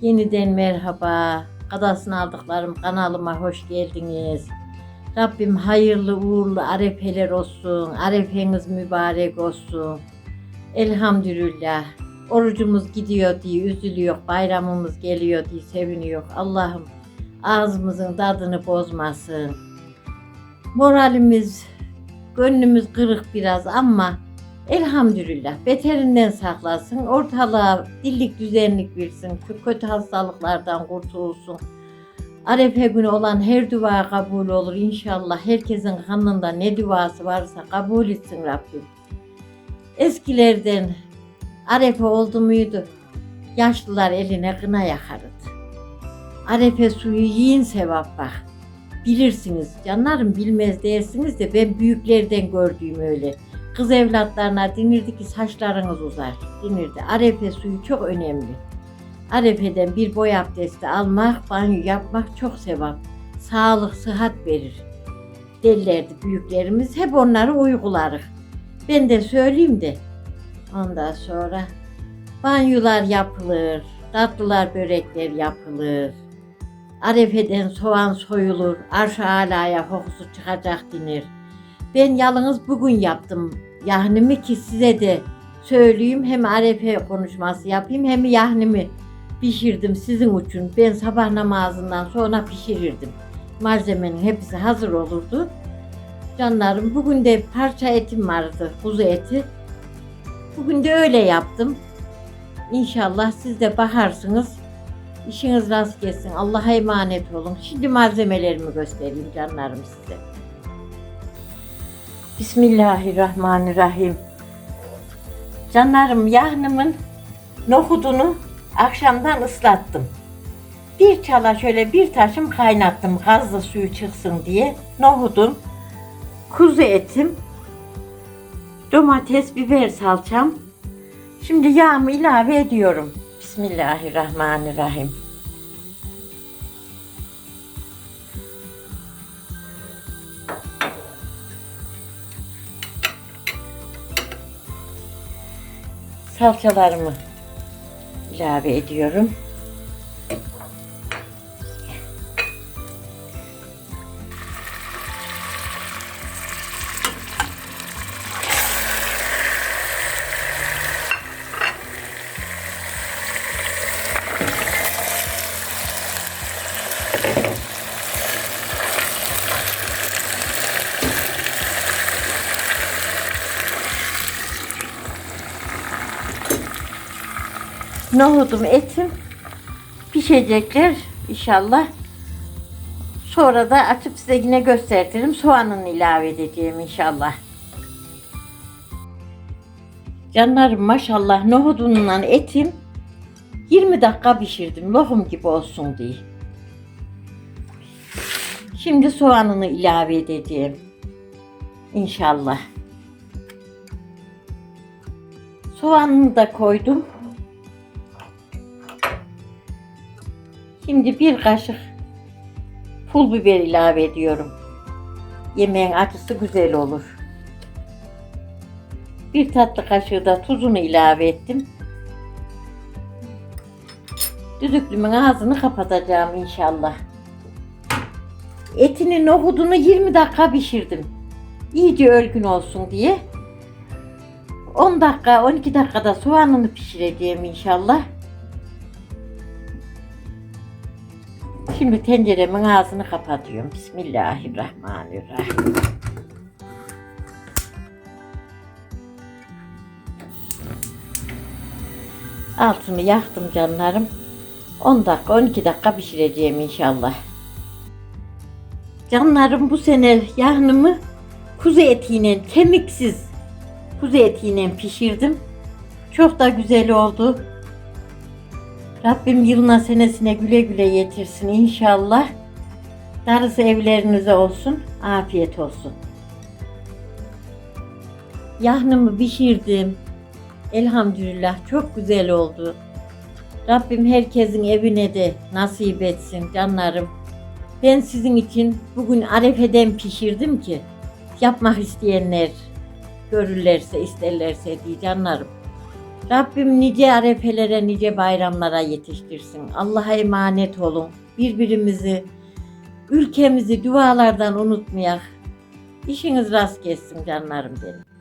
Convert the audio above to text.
Yeniden merhaba. Kadasını aldıklarım kanalıma hoş geldiniz. Rabbim hayırlı uğurlu arefeler olsun. Arefeniz mübarek olsun. Elhamdülillah. Orucumuz gidiyor diye üzülüyor. Bayramımız geliyor diye seviniyor. Allah'ım ağzımızın tadını bozmasın. Moralimiz, gönlümüz kırık biraz ama elhamdülillah beterinden saklasın. Ortalığa dillik düzenlik versin. Kötü hastalıklardan kurtulsun. Arefe günü olan her dua kabul olur inşallah. Herkesin kanında ne duası varsa kabul etsin Rabbim. Eskilerden Arefe oldu muydu? Yaşlılar eline kına yakardı. Arefe suyu yiyin sevap bak. Bilirsiniz canlarım bilmez dersiniz de ben büyüklerden gördüğüm öyle. Kız evlatlarına denirdi ki saçlarınız uzar. Denirdi. Arefe suyu çok önemli. Arefe'den bir boy abdesti almak, banyo yapmak çok sevap. Sağlık, sıhhat verir. Derlerdi büyüklerimiz. Hep onları uygularız. Ben de söyleyeyim de. Ondan sonra banyolar yapılır, tatlılar, börekler yapılır. Arefe'den soğan soyulur, arş alaya kokusu çıkacak denir. Ben yalnız bugün yaptım yahnimi ki size de söyleyeyim. Hem arefe konuşması yapayım hem yahnimi pişirdim sizin için. Ben sabah namazından sonra pişirirdim. Malzemenin hepsi hazır olurdu. Canlarım bugün de parça etim vardı, kuzu eti. Bugün de öyle yaptım. İnşallah siz de bakarsınız. İşiniz rast gelsin. Allah'a emanet olun. Şimdi malzemelerimi göstereyim canlarım size. Bismillahirrahmanirrahim. Canlarım yahnımın nohudunu akşamdan ıslattım. Bir çala şöyle bir taşım kaynattım gazlı suyu çıksın diye. Nohudum, kuzu etim, domates, biber salçam. Şimdi yağımı ilave ediyorum. Bismillahirrahmanirrahim. Salçalarımı ilave ediyorum. Nohudum, etim pişecekler inşallah. Sonra da açıp size yine gösteririm. Soğanını ilave edeceğim inşallah. Canlarım maşallah nohudunla etim 20 dakika pişirdim lokum gibi olsun diye. Şimdi soğanını ilave edeceğim. İnşallah. Soğanını da koydum. Şimdi bir kaşık pul biber ilave ediyorum. Yemeğin acısı güzel olur. Bir tatlı kaşığı da tuzunu ilave ettim. Düdüklümün ağzını kapatacağım inşallah. Etini, nohudunu 20 dakika pişirdim. İyice ölgün olsun diye. 10 dakika, 12 dakikada soğanını pişireceğim inşallah. Şimdi tenceremin ağzını kapatıyorum. Bismillahirrahmanirrahim. Altını yaktım canlarım. 10 dakika 12 dakika pişireceğim inşallah. Canlarım bu sene yahnımı kuzu etiyle kemiksiz kuzu etiyle pişirdim. Çok da güzel oldu. Rabbim yılına senesine güle güle yetirsin inşallah. Darısı evlerinize olsun, afiyet olsun. Yahnımı pişirdim. Elhamdülillah çok güzel oldu. Rabbim herkesin evine de nasip etsin canlarım. Ben sizin için bugün arefeden pişirdim ki yapmak isteyenler görürlerse isterlerse diye canlarım. Rabbim nice arefelere, nice bayramlara yetiştirsin. Allah'a emanet olun. Birbirimizi, ülkemizi dualardan unutmayak. İşiniz rast gelsin canlarım benim.